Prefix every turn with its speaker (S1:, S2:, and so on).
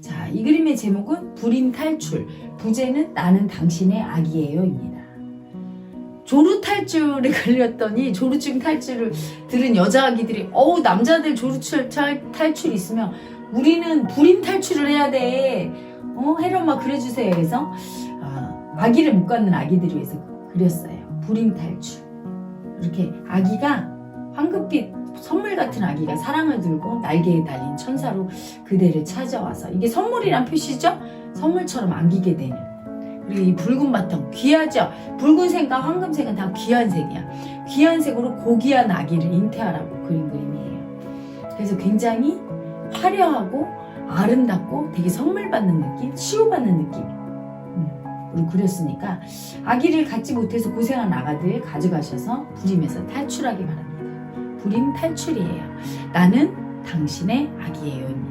S1: 자, 이 그림의 제목은 불임 탈출. 부제는 나는 당신의 아기예요입니다. 조루 탈출에 걸렸더니 조루증 탈출을 들은 여자 아기들이 어우 남자들 조루증 탈- 탈출 있으면 우리는 불임 탈출을 해야 돼. 어 해엄마 그래주세요. 그래서 아, 아기를 못 갖는 아기들을 위해서 그렸어요. 불임 탈출. 이렇게 아기가 황금빛 선물 같은 아기가 사랑을 들고 날개에 달린 천사로 그대를 찾아와서 이게 선물이란 표시죠? 선물처럼 안기게 되는. 그리고 이 붉은 바탕 귀하죠? 붉은색과 황금색은 다 귀한 색이야. 귀한 색으로 고귀한 아기를 잉태하라고 그린 그림이에요. 그래서 굉장히 화려하고 아름답고 되게 선물 받는 느낌 치유받는 느낌. 음, 그렸으니까 아기를 갖지 못해서 고생한 아가들 가져가셔서 불임에서 탈출하기 바랍니다 불임 탈출이에요. 나는 당신의 아기예요입니다